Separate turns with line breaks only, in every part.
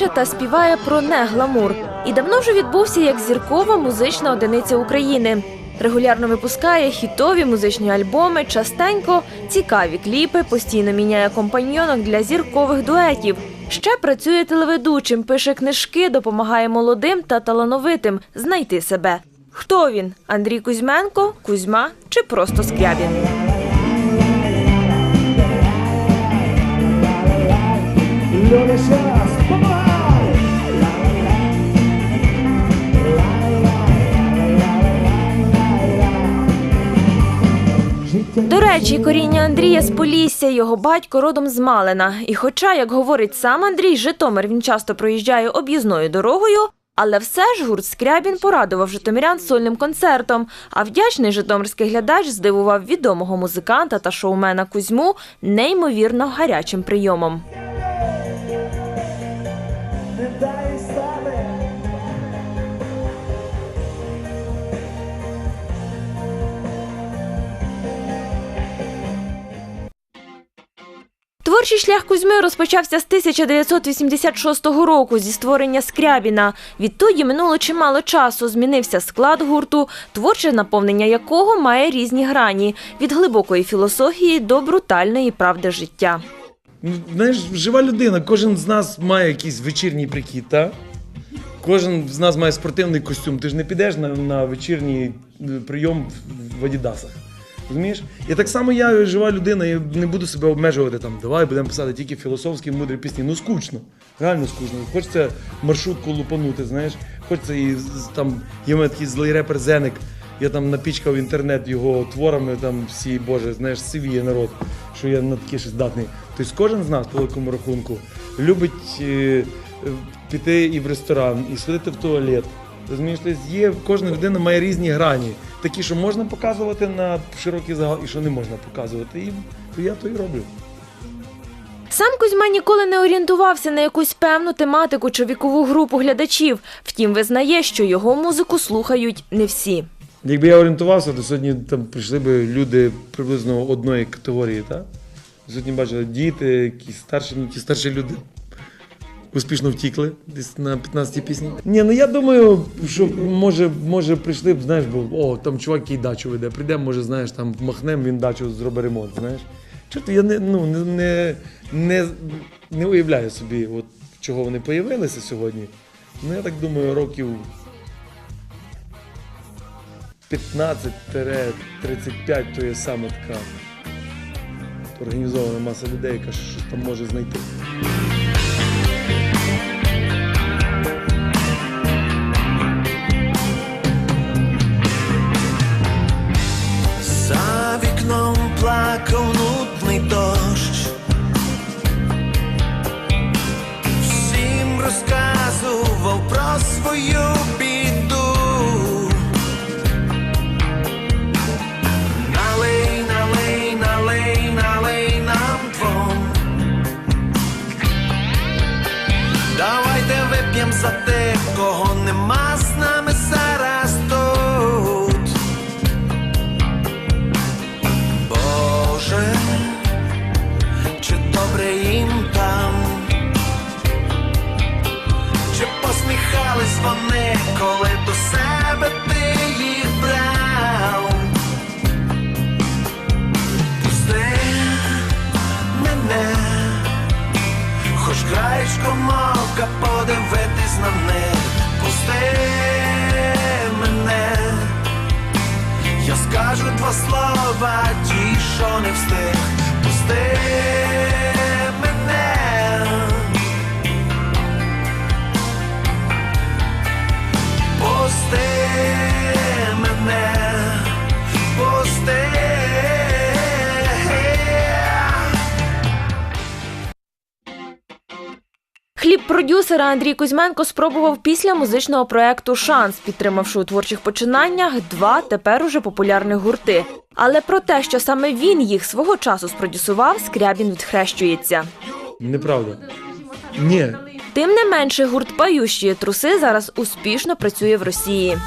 пише та співає про негламур. І давно вже відбувся як зіркова музична одиниця України. Регулярно випускає хітові музичні альбоми, частенько цікаві кліпи, постійно міняє компаньйонок для зіркових дуетів. Ще працює телеведучим, пише книжки, допомагає молодим та талановитим знайти себе. Хто він? Андрій Кузьменко, Кузьма чи просто Скрябін?
Льоня,
До речі, коріння Андрія з Полісся, його батько родом з Малина. І хоча, як говорить сам Андрій, Житомир він часто проїжджає об'їзною дорогою, але все ж гурт Скрябін порадував житомирян сольним концертом. А вдячний житомирський глядач здивував відомого музиканта та шоумена Кузьму неймовірно гарячим прийомом. Творчий шлях Кузьми розпочався з 1986 року зі створення Скрябіна. Відтоді минуло чимало часу. Змінився склад гурту, творче наповнення якого має різні грані від глибокої філософії до брутальної правди життя.
Ну, знаєш, жива людина, кожен з нас має якийсь вечірній прикид, та? Кожен з нас має спортивний костюм. Ти ж не підеш на, на вечірній е, прийом в Адідасах. Розумієш? І так само я жива людина, я не буду себе обмежувати там, давай будемо писати тільки філософські мудрі пісні. Ну скучно, реально скучно. Хочеться маршрутку лупанути, знаєш, хочеться і там є мене такий злий репер Зеник. Я там напічкав інтернет його творами, там всі, боже, знаєш, сивіє народ, що я на таке щось здатний. Тобто кожен з нас по великому рахунку любить е, е, піти і в ресторан, і сходити в туалет. Розумієш, тобто є, кожна людина має різні грані. Такі, що можна показувати на широкий загал, і що не можна показувати. І то я то і роблю.
Сам Кузьма ніколи не орієнтувався на якусь певну тематику чи вікову групу глядачів. Втім, визнає, що його музику слухають не всі.
Якби я орієнтувався, то сьогодні там прийшли б люди приблизно одної категорії, так? Сьогодні бачили діти, якісь старші, ну ті старші люди успішно втікли десь на 15 пісні. Ні, ну я думаю, що може, може прийшли б, знаєш, бо о, там чувак який дачу веде, прийдемо, може, знаєш, там махнемо, він дачу зробить ремонт, знаєш. Чорт, я не, ну, не, не, не, не уявляю собі, от, чого вони появилися сьогодні. Ну, я так думаю, років 15-35 то є саме така організована маса людей, яка щось там може знайти.
За тих, кого нема з нами
продюсера Андрій Кузьменко спробував після музичного проекту Шанс, підтримавши у творчих починаннях два тепер уже популярних гурти. Але про те, що саме він їх свого часу спродюсував, Скрябін відхрещується.
Неправда. Ні.
Тим не менше, гурт «Пающі труси зараз успішно працює в Росії.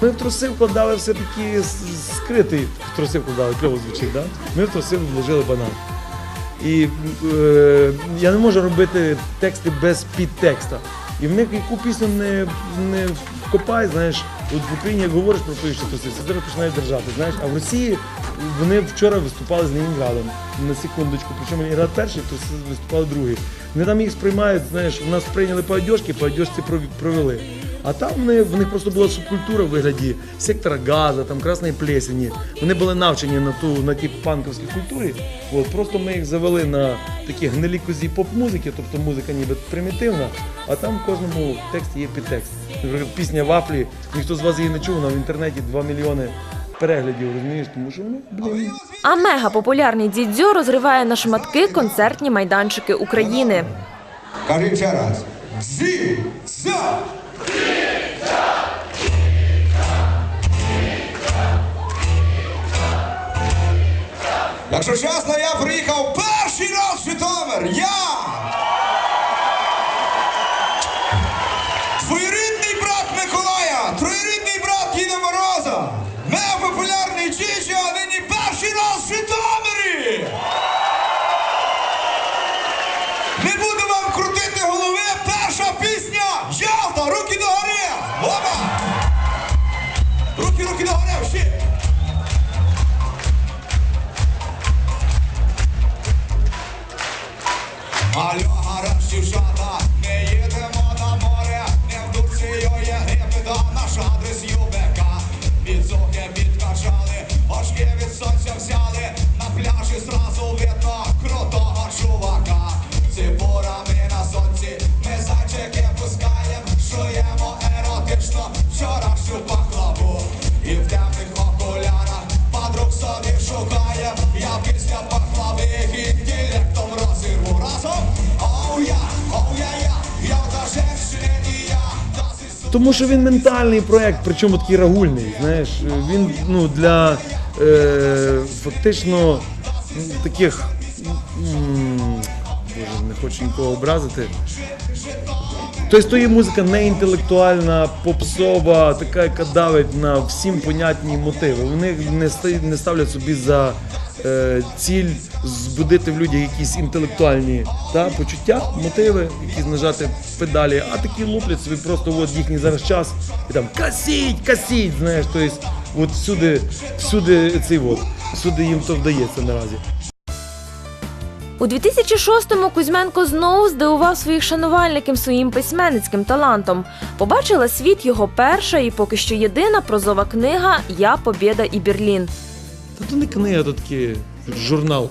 Ми в труси вкладали все-таки скритий, в труси вкладали, кльово звучить, да? Ми в труси вложили банан. І е, я не можу робити тексти без підтекста. І в них яку пісню не, не вкопай, знаєш, от в Україні як говориш про твої труси, це дуже починають держати. Знаєш, а в Росії вони вчора виступали з Ленінградом на секундочку. Причому Ленінград перший, то виступали другий. Вони там їх сприймають, знаєш, у нас прийняли по одежці, по одежці провели. А там вони, в них просто була субкультура в вигляді сектора газу, там красної плесені. Вони були навчені на ту на тій панковській культурі. От, просто ми їх завели на такі гнилі козі поп-музики, тобто музика ніби примітивна, а там в кожному тексті є підтекст. Наприклад, пісня вафлі, ніхто з вас її не чув, вона в інтернеті 2 мільйони переглядів, розумієш, тому що ну, блін.
А мегапопулярний дідзьо розриває на шматки концертні майданчики України.
Кажи ще раз. Зі! За! Якщо чесно, я приїхав перший раз в Житомир. Я!
Тому що він ментальний проект, причому такий рагульний. Знаєш, він ну для е, фактично таких боже, не хочу нікого образити. Тобто то є музика не інтелектуальна, попсова, така, яка давить на всім понятні мотиви. Вони не ставлять собі за е, ціль збудити в людях якісь інтелектуальні та, почуття, мотиви, якісь нажати педалі, а такі луплять собі просто от їхній зараз час і там касіть, касіть, знаєш, тобто от всюди, всюди цей от, всюди їм то вдається наразі.
У 2006-му Кузьменко знову здивував своїх шанувальників своїм письменницьким талантом. Побачила світ його перша і поки що єдина прозова книга Я, Побєда і Берлін.
Та то не книга, то такий журнал.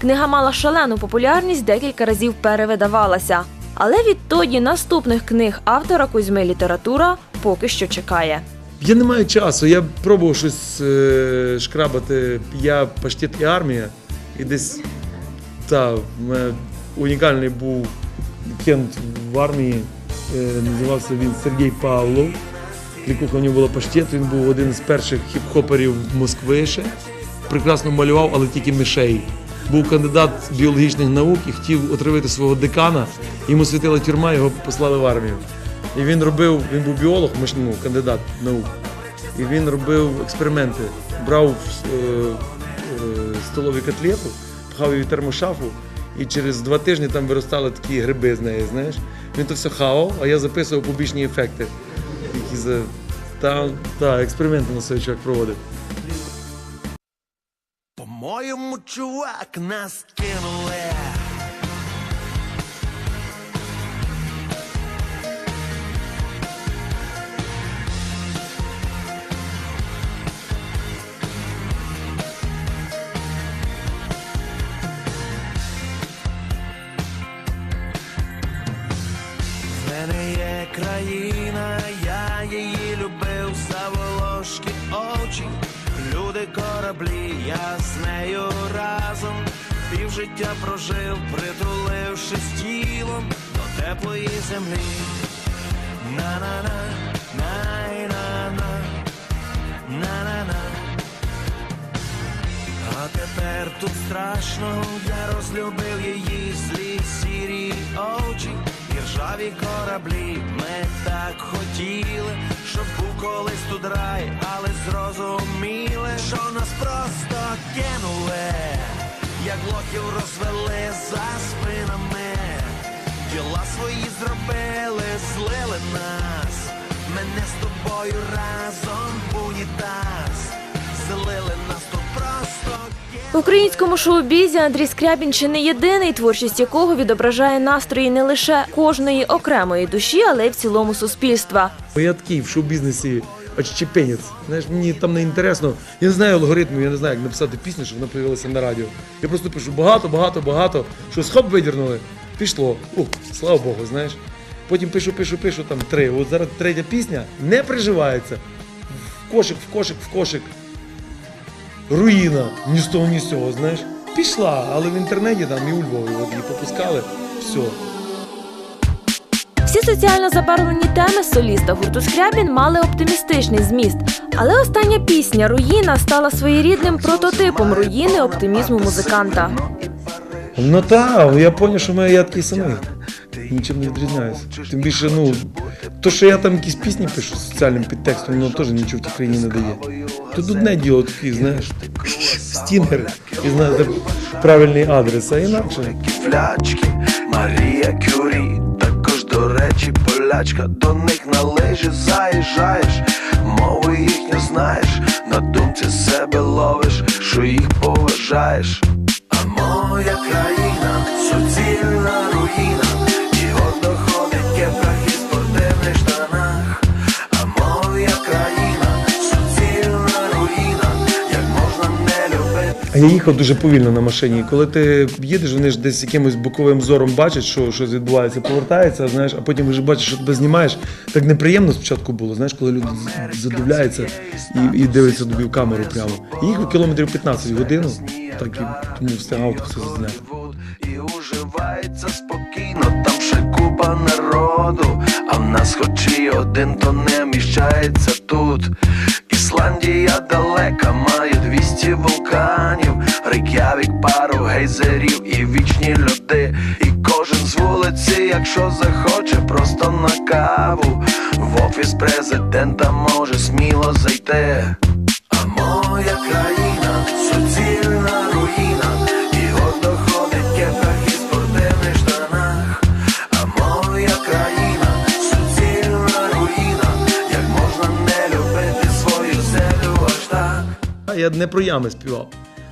Книга мала шалену популярність, декілька разів перевидавалася. Але відтоді наступних книг автора Кузьми література поки що чекає.
Я не маю часу. Я пробував щось е, шкрабати. Я паштет і армія. І десь та, в мене унікальний був кент в армії. Е, називався він Сергій Павлов. Клікуха у нього була паштет. Він був один з перших хіп-хоперів Москви ще. Прекрасно малював, але тільки мишей. Був кандидат біологічних наук і хотів отравити свого декана. Йому світила тюрма, його послали в армію. І він робив, він був біолог, ну, кандидат наук. І він робив експерименти. Брав е, е, столові котлету, пхав її в термошафу, і через два тижні там виростали такі гриби з неї, знаєш. Він то все хавав, а я записував побічні ефекти. Які за... там та, експерименти на свій чоловік проводив.
По-моєму, чувак, нас кинули. Мене є країна, я її любив за волошки очі. Люди кораблі, я з нею разом. Півжиття прожив, притулившись тілом до теплої землі. На-на-на, най-на-на, на-на-на. А тепер тут страшно, я розлюбив її злі сірі очі, ржаві кораблі. Ми так хотіли, щоб був колись тут рай, але зрозуміли, що нас просто кинули, як лохів розвели за спинами. Діла свої зробили, злили нас. Мене з тобою разом в унітаз. Злили нас
В українському шоу-бізі Андрій Скрябін чи не єдиний, творчість якого відображає настрої не лише кожної окремої душі, але й в цілому суспільства.
Я такий в шоу-бізнесі отщепенець. Знаєш, мені там не інтересно. Я не знаю алгоритму, я не знаю, як написати пісню, щоб вона появилася на радіо. Я просто пишу багато, багато, багато. Щось хоп видірнули, пішло. Ух, слава Богу, знаєш. Потім пишу, пишу, пишу, там три. От зараз третя пісня не приживається. В кошик, в кошик, в кошик. Руїна, ні з того, ні з цього, знаєш. Пішла, але в інтернеті там і у Львові от її попускали. Все.
Всі соціально забарвлені теми соліста гурту Скрябін мали оптимістичний зміст. Але остання пісня Руїна стала своєрідним прототипом руїни оптимізму музиканта.
Ну так, я зрозумів, що моя я такий самий. Нічим не відрізняюся. Тим більше, ну, то, що я там якісь пісні пишу з соціальним підтекстом, воно теж нічого в тій країні не дає. Тут одне діло такий, знаєш, стінгер і знаєте правильний адрес, а інакше.
Марія Кюрі, також до речі, полячка, до них на лижі заїжджаєш, мови їхню знаєш, на думці себе ловиш, що їх поважаєш. А моя країна суцільна руїна,
Я їхав дуже повільно на машині. Коли ти їдеш, вони ж десь якимось боковим зором бачать, що щось відбувається, повертаються, знаєш, а потім вже бачиш, що тебе знімаєш. Так неприємно спочатку було, знаєш, коли люди задивляються і, і дивляться тобі в камеру прямо. І їхав кілометрів 15 годину, так і тому встигав все зняти.
І уживається спокійно, там ще купа народу, а в нас хоч і один, то не вміщається тут. Ісландія далека, має 200 вулканів, Рейк'явік, пару гейзерів і вічні люди. І кожен з вулиці, якщо захоче, просто на каву. В офіс президента може сміло зайти. А моя
я не про ями співав.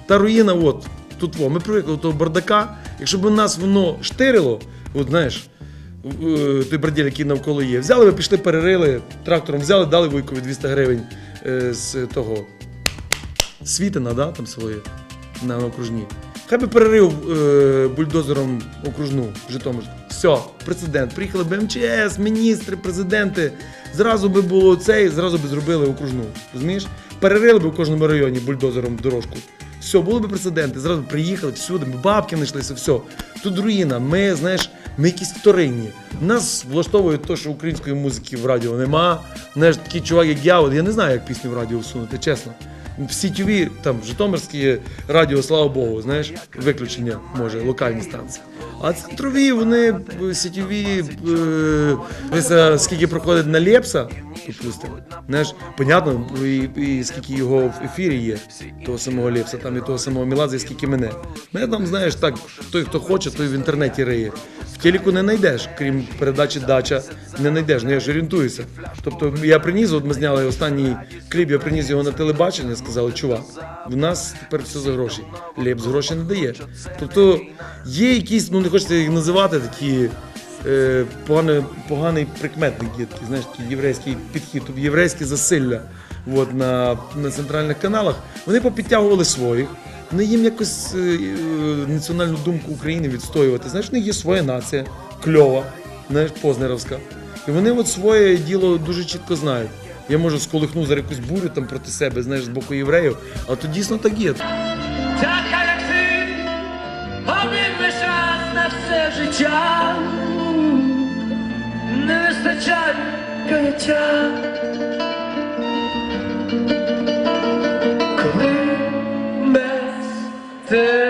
Та руїна, от, тут во, ми привикли до того бардака. Якщо б нас воно штирило, от знаєш, той браділь, який навколо є, взяли би, пішли, перерили, трактором взяли, дали вуйкові 200 гривень е, з того Світина, да, там село є, на окружній. Хай би перерив е, бульдозером окружну Житомир. Все, прецедент. Приїхали б МЧС, міністри, президенти. Зразу би було цей, зразу би зробили окружну. Розумієш? Перерили б у кожному районі бульдозером дорожку. Все, були б прецеденти. Зразу приїхали всюди, бабки знайшлися, все. Тут руїна. Ми, знаєш, ми якісь вторинні. Нас влаштовує те, що української музики в радіо нема. Знаєш, такий чувак, як я, от я не знаю, як пісню в радіо всунути, чесно. В сітєві, там, Житомирські радіо, слава Богу, знаєш, виключення може, локальні станції. А центрові, вони сітєві, е, е, скільки проходить на Лепса, допустимо, знаєш, понятно, і, і скільки його в ефірі є, того самого Лепса, там і того самого Міладзе, скільки мене. Мене там, знаєш, так, той, хто хоче, той в інтернеті риє. В телеку не знайдеш, крім передачі дача, не знайдеш. Ну я ж орієнтуюся. Тобто я приніс, от ми зняли останній кліп, я приніс його на телебачення, сказали, чувак, в нас тепер все за гроші. Лепс гроші не дає. Тобто є якісь, ну не хочеться їх називати, такі е, поганий, поганий прикметник є такий, знаєш, такий єврейський підхід, тобто єврейське засилля от, на, на центральних каналах. Вони попідтягували своїх. Вони їм якось е, е, національну думку України відстоювати. Знаєш, в них є своя нація, кльова, знаєш, Познеровська. І вони от своє діло дуже чітко знають. Я може сколихну зараз якусь бурю там проти себе, знаєш, з боку євреїв, а то дійсно так є.
Все життя, не вистачає каяття. Коли без тебе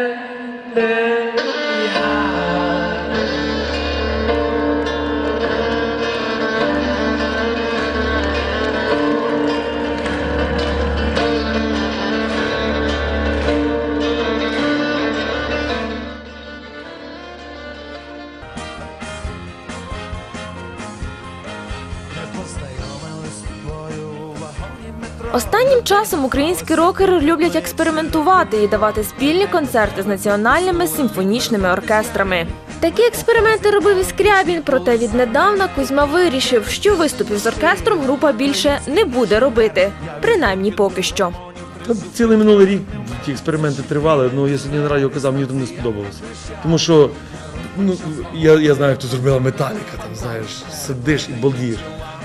Останнім часом українські рокери люблять експериментувати і давати спільні концерти з національними симфонічними оркестрами. Такі експерименти робив і Скрябін, проте віднедавна Кузьма вирішив, що виступів з оркестром група більше не буде робити, принаймні поки що.
Цілий минулий рік ті експерименти тривали, ну я сьогодні на радіо казав, мені там не сподобалося. Тому що ну, я, я знаю, хто зробила металіка, там знаєш, сидиш і балдієш.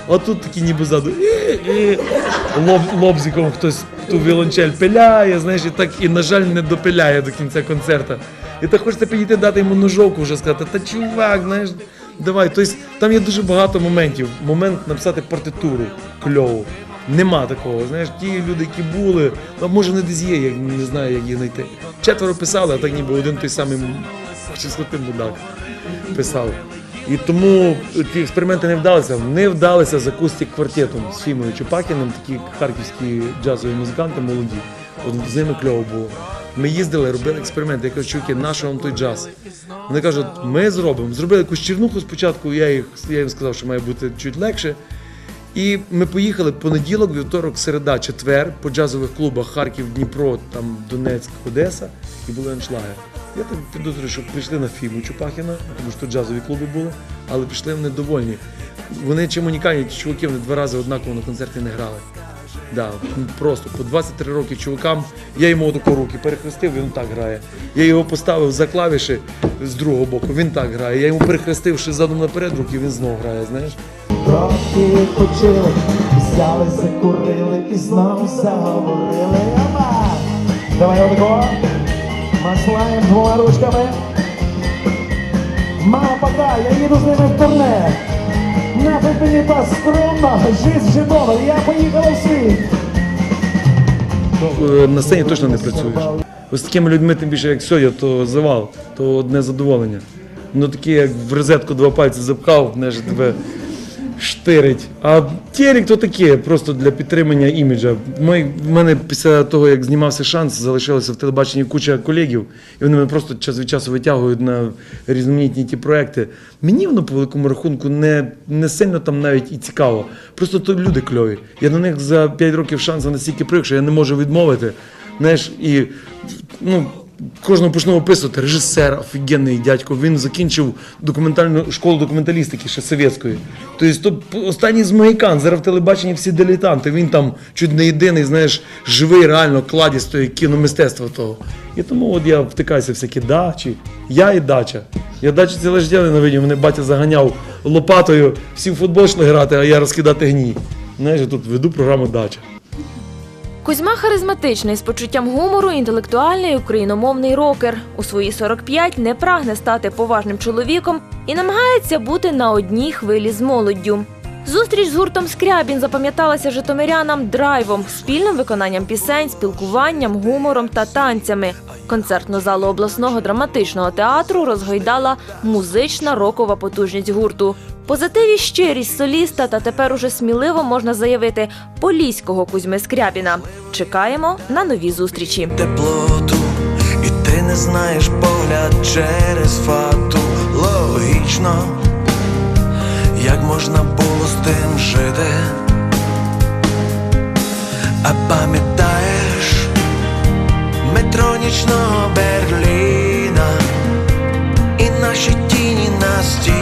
А тут такі ніби ззаду «Е, е». лоб, лобзиком хтось ту віолончель пиляє, знаєш, і так і, на жаль, не допиляє до кінця концерта. І так хочеться підійти дати йому ножовку вже сказати, та чувак, знаєш, давай. Тобто там є дуже багато моментів. Момент написати партитуру кльову. Нема такого. Знаєш, ті люди, які були, а може вони десь є, я не знаю, як їх знайти. Четверо писали, а так ніби один той самий числотим мудак писав. І тому ті експерименти не вдалися. Не вдалися з акустик квартетом з Фімою Чупакіним, такі харківські джазові музиканти молоді. От з ними кльово було. Ми їздили, робили експерименти. Я кажу, чуваки, наш вам той джаз. Вони кажуть, ми зробимо. Зробили якусь чернуху спочатку, я, їх, я їм сказав, що має бути чуть легше. І ми поїхали понеділок, вівторок, середа, четвер по джазових клубах Харків, Дніпро, там Донецьк, Одеса і були аншлаги. Я так підозрюю, що прийшли на фіму Чупахіна, тому що тут джазові клуби були, але пішли вони довольні. Вони чим унікальні, ті чуваки, вони два рази однаково на концерті не грали. Да, просто по 23 роки чувакам, я йому тако руки перехрестив, він так грає. Я його поставив за клавіші з другого боку, він так грає. Я йому перехрестив ще задом наперед руки, він знову грає, знаєш.
Трохи почили, взяли, закурили і знову заговорили. Давай отако. Маслаєм двома ручками. Мама, пока, я їду з ними в турне. Нафиг мені та скромна, жизнь жидова, я поїхала в світ.
Е, на сцені точно не працюєш. Ось такими людьми, тим більше як Сьодя, то завал, то одне задоволення. Ну такі, як в розетку два пальці запхав, знаєш, тебе штирить. А Терік то таке, просто для підтримання іміджа. Мой, в мене після того, як знімався шанс, залишилося в телебаченні куча колегів, і вони мене просто час від часу витягують на різноманітні ті проекти. Мені воно по великому рахунку не, не сильно там навіть і цікаво. Просто то люди кльові. Я на них за 5 років шансу настільки привик, що я не можу відмовити. Знаєш, і ну, кожного почну описувати. Режисер, офігенний дядько. Він закінчив документальну школу документалістики ще совєтської. Тобто, то останній з Магікан, зараз в телебаченні всі дилетанти. Він там чуть не єдиний, знаєш, живий реально кладість тої кіномистецтва того. І тому от я втикаюся всякі дачі. Я і дача. Я дачу ціле життя ненавидів. Мене батя заганяв лопатою всі в футбол йшли грати, а я розкидати гній. Знаєш, я тут веду програму Дача.
Кузьма харизматичний, з почуттям гумору, інтелектуальний україномовний рокер. У свої 45 не прагне стати поважним чоловіком і намагається бути на одній хвилі з молоддю. Зустріч з гуртом Скрябін запам'яталася житомирянам драйвом, спільним виконанням пісень, спілкуванням, гумором та танцями. Концертну залу обласного драматичного театру розгойдала музична рокова потужність гурту. Позитив і щирість соліста та тепер уже сміливо можна заявити поліського Кузьми Скрябіна. Чекаємо на нові зустрічі.
теплоту, і ти не знаєш погляд через фату. Логічно, як можна було з тим жити. А пам'ятаєш метро нічного Берліна і наші тіні на стінах,